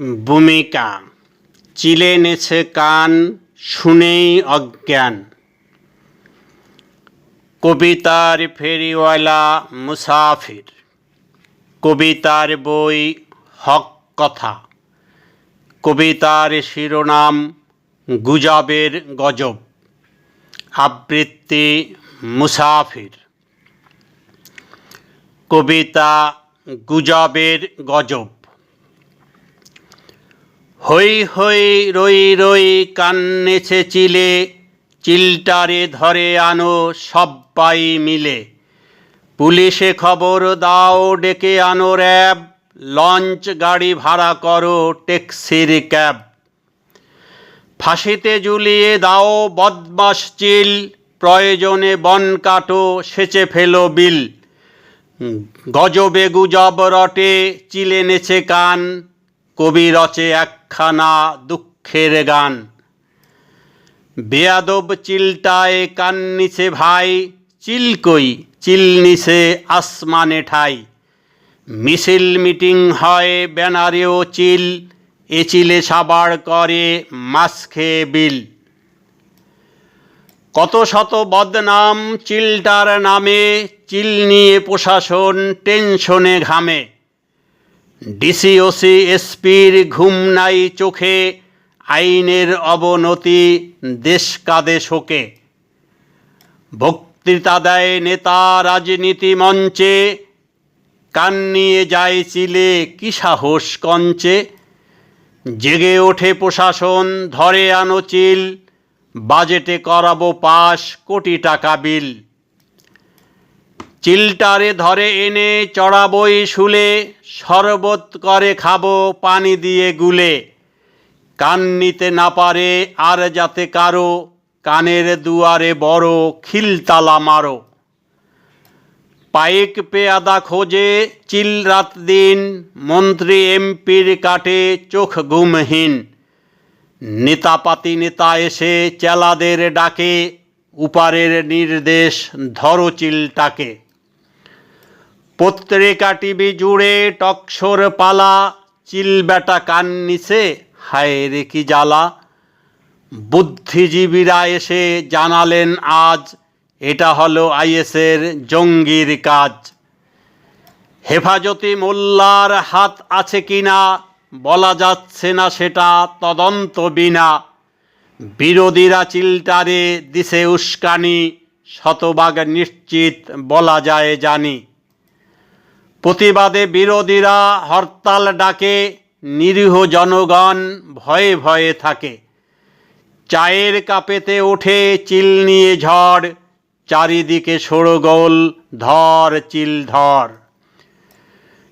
ভূমিকা। চিলে নেছে কান, শুনেই অজ্ঞান। কবিতার ফেরিওয়ালা মুসাফির। কবিতার বই হক কথা। কবিতার শিরোনাম গুজবের গজব। আবৃত্তি মুসাফির। কবিতা গুজবের গজব। হই হই রই রই কান্নেছে চিলে, চিলটারে ধরে আনো সব্বাই মিলে। পুলিশে খবর দাও, ডেকে আনো র্যাব, লঞ্চ গাড়ি ভাড়া করো ট্যাক্সির ক্যাব। ফাঁসিতে ঝুলিয়ে দাও বদমাস চিল, প্রয়োজনে বন কাটো, সেচে ফেলো বিল। গজবে গুজব রটে, চিলে নেছে কান কবি রচে একখানা দুঃখের গান। বেয়াদব চিলটায় কান নিছে ভাই চিলকই চিল নিছে আসমানে ঠাই। মিছিল মিটিং হয় ব্যানারেও চিল, এ চিলে সাবার করে মাছ খেয়ে বিল। কত শত বদনাম চিলটার নামে, চিল নিয়ে প্রশাসন টেনশনে ঘামে। ডিসি ওসি এসপির ঘুম নাই চোখে, আইনের অবনতি দেশ কাঁদে শোকে। বক্তৃতা দেয় নেতা রাজনীতি মঞ্চে, কান নিয়ে যায় চিলে কি সাহস কঞ্চে। জেগে ওঠে প্রশাসন, ধরে আনো চিল, বাজেটে করাবো পাশ কোটি টাকা বিল। চিলটারে ধরে এনে চড়াবই শুলে, শরবত করে খাব পানি দিয়ে গুলে। কান নিতে না পারে আর যাতে কারও, কানের দুয়ারে বড় খিলতালা মারো। পাইক পেয়াদা খোঁজে চিল রাত দিন, মন্ত্রী এমপির কাটে চোখ ঘুমহীন নেতাপাতি নেতা এসে চেলাদের ডাকে, উপারের নির্দেশ ধরো চিলটাকে। পত্রিকা টিভি জুড়ে টকসর পালা, চিল বেটা কান হায় রে কি জ্বালা। বুদ্ধিজীবীরা এসে জানালেন আজ, এটা হলো আইএসের জঙ্গির কাজ। হেফাজতি মোল্লার হাত আছে কিনা বলা যাচ্ছে না সেটা তদন্ত বিনা। বিরোধীরা চিলটারে দিছে উস্কানি, শতভাগ নিশ্চিত বলা যায় জানি। প্রতিবাদে বিরোধীরা হরতাল ডাকে, নিরীহ জনগণ ভয়ে ভয়ে থাকে। চায়ের কাপেতে ওঠে চিল নিয়ে ঝড়, চারিদিকে সরগোল, ধর চিল ধর।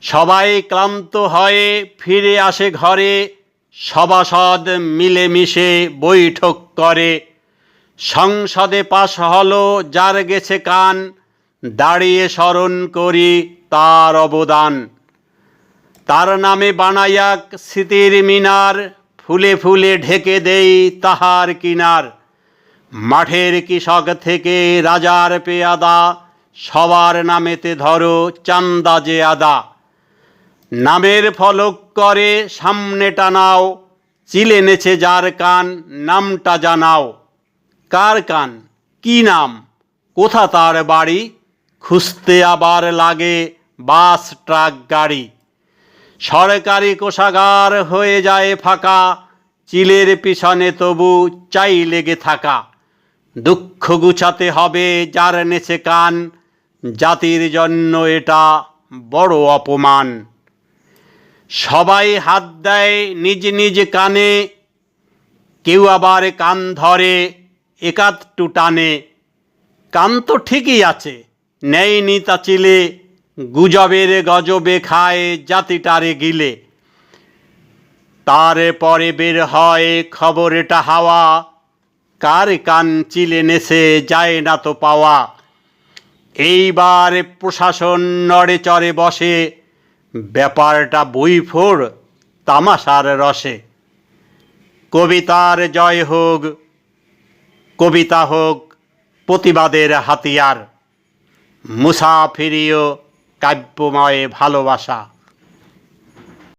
সবাই ক্লান্ত হয়ে ফিরে আসে ঘরে, সভাসদ মিলেমিশে বৈঠক করে। সংসদে পাশ হলো, যার গেছে কান দাঁড়িয়ে স্মরণ করি তার অবদান। তার নামে বানায়াক স্মৃতির মিনার ফুলে ফুলে ঢেকে দেই তাহার কিনার। মাঠের কৃষক থেকে রাজার পেয়াদা, সবার নামেতে ধরো চান্দা যে আদা। নামের ফলক করে সামনে টানাও, চিলে নেছে যার কান, নামটা জানাও। কার কান? কি নাম? কোথা তার বাড়ি? খুঁজতে আবার লাগে বাস, ট্রাক, গাড়ি। সরকারি কোষাগার হয়ে যায় ফাঁকা, চিলের পিছনে তবু চাই লেগে থাকা। দুঃখ গুছাতে হবে যার নেছে কান, জাতির জন্য এটা বড় অপমান। সবাই হাত দেয় নিজ নিজ কানে, কেউ আবার কান ধরে একাত্তু টানে। কান তো ঠিকই আছে নেয়নি তা চিলে, গুজবের গজবে খায় জাতিটারে গিলে। তার পরে বের হয় খবর এটা হাওয়া, কার কান চিলে নেছে যায় না তো পাওয়া। এইবার প্রশাসন নড়ে চড়ে বসে, ব্যাপারটা বইফোর তামাশার রসে। কবিতার জয় হোক, কবিতা হোক প্রতিবাদের হাতিয়ার। মুসাফিরিও কাব্যময় ভালোবাসা।